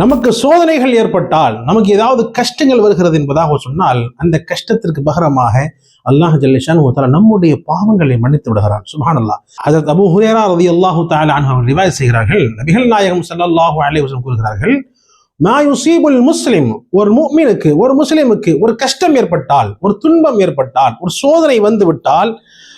நமக்கு சோதனைகள் ஏற்பட்டால் நமக்கு ஏதாவது கஷ்டங்கள் வருகிறது என்பதாக சொன்னால் அந்த கஷ்டத்திற்கு பகரமாக அல்லாஹ் ஜல்லிஷான் நம்முடைய பாவங்களை மன்னித்து விடுகிறான். சுபானல்லா அல்லாஹ் அதற்கு அபு ஹுரேரா ரதி அல்லாஹு தாலான் அவர்கள் ரிவாய் செய்கிறார்கள். நபிகள் நாயகம் சல்லாஹு அலிவசம் கூறுகிறார்கள் மாயுசீபுல் முஸ்லிம். ஒரு மூமினுக்கு ஒரு முஸ்லிமுக்கு ஒரு கஷ்டம் ஏற்பட்டால் ஒரு துன்பம் ஏற்பட்டால் ஒரு சோதனை வந்துவிட்டால்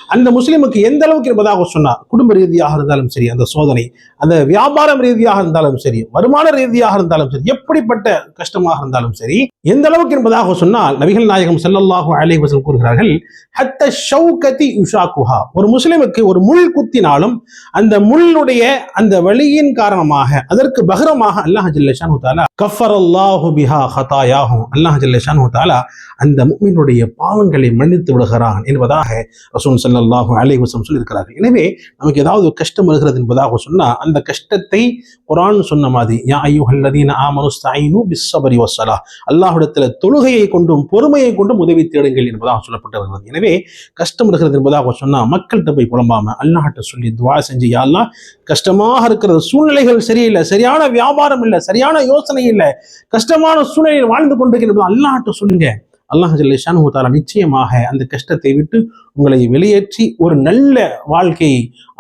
அந்த முஸ்லிமுக்கு எந்த அளவுக்கு என்பதாக சொன்னார் குடும்ப ரீதியாக இருந்தாலும் சரி அந்த சோதனை அந்த வியாபாரம் ரீதியாக இருந்தாலும் சரி வருமான ரீதியாக இருந்தாலும் சரி எப்படிப்பட்ட கஷ்டமாக இருந்தாலும் சரி எந்த அளவுக்கு என்பதாக சொன்னால் நபிகள் நாயகம் செல்லல்லாஹு அலைஹி வஸல்லம் கூறுகிறார்கள் ஹத்த ஷவுகதி உஷாக்குஹா ஒரு முஸ்லிமுக்கு ஒரு முள் குத்தினாலும் அந்த முள்ளுடைய அந்த வழியின் காரணமாக அதற்கு பகரமாக அல்லாஹ் ஜல்லஷானு கஃபர் அல்லாஹு பிஹா ஹதாயாகும் அல்லாஹ் ஜல்லேஷான் தாலா அந்த முக்மினுடைய பாவங்களை மன்னித்து விடுகிறான் என்பதாக ரசூன் சல்லாஹு அலைஹி வஸல்லம் சொல்லியிருக்கிறார்கள். எனவே நமக்கு ஏதாவது கஷ்டம் வருகிறது என்பதாக சொன்னால் அந்த கஷ்டத்தை குரான் சொன்ன மாதிரி யா ஐயுஹல்லதீன ஆ ஸ்தஈனு பிஸ்ஸபரி வசலா அல்லாஹுடத்தில் தொழுகையை கொண்டும் பொறுமையை கொண்டும் உதவி தேடுங்கள் என்பதாக சொல்லப்பட்டு வருகிறது எனவே கஷ்டம் இருக்கிறது என்பதாக சொன்னால் மக்கள்கிட்ட போய் புலம்பாமல் அல்லாஹ்கிட்ட சொல்லி துவா செஞ்சு யாரெல்லாம் கஷ்டமாக இருக்கிற சூழ்நிலைகள் சரியில்லை சரியான வியாபாரம் இல்லை சரியான யோசனை இல்லை கஷ்டமான சூழ்நிலையில் வாழ்ந்து கொண்டிருக்கிறது அல்லாட்ட சொல்லுங்க. அல்லாஹ் ஜல்லிஷான் தாலா நிச்சயமாக அந்த கஷ்டத்தை விட்டு உங்களை வெளியேற்றி ஒரு நல்ல வாழ்க்கை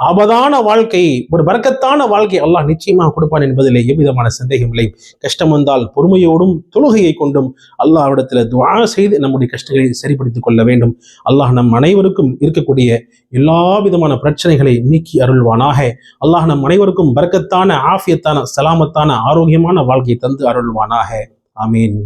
ஆபதான வாழ்க்கை ஒரு பறக்கத்தான வாழ்க்கை அல்லாஹ் நிச்சயமாக கொடுப்பான் என்பதிலே எவ்விதமான சந்தேகம் இல்லை. கஷ்டம் வந்தால் பொறுமையோடும் தொழுகையை கொண்டும் அல்லாஹ்விடத்தில் துவா செய்து நம்முடைய கஷ்டங்களை சரிப்படுத்திக் கொள்ள வேண்டும். அல்லாஹ் நம் அனைவருக்கும் இருக்கக்கூடிய எல்லா விதமான பிரச்சனைகளை நீக்கி அருள்வானாக. அல்லாஹ் நம் அனைவருக்கும் பறக்கத்தான ஆஃபியத்தான சலாமத்தான ஆரோக்கியமான வாழ்க்கையை தந்து அருள்வானாக. ஆமீன்.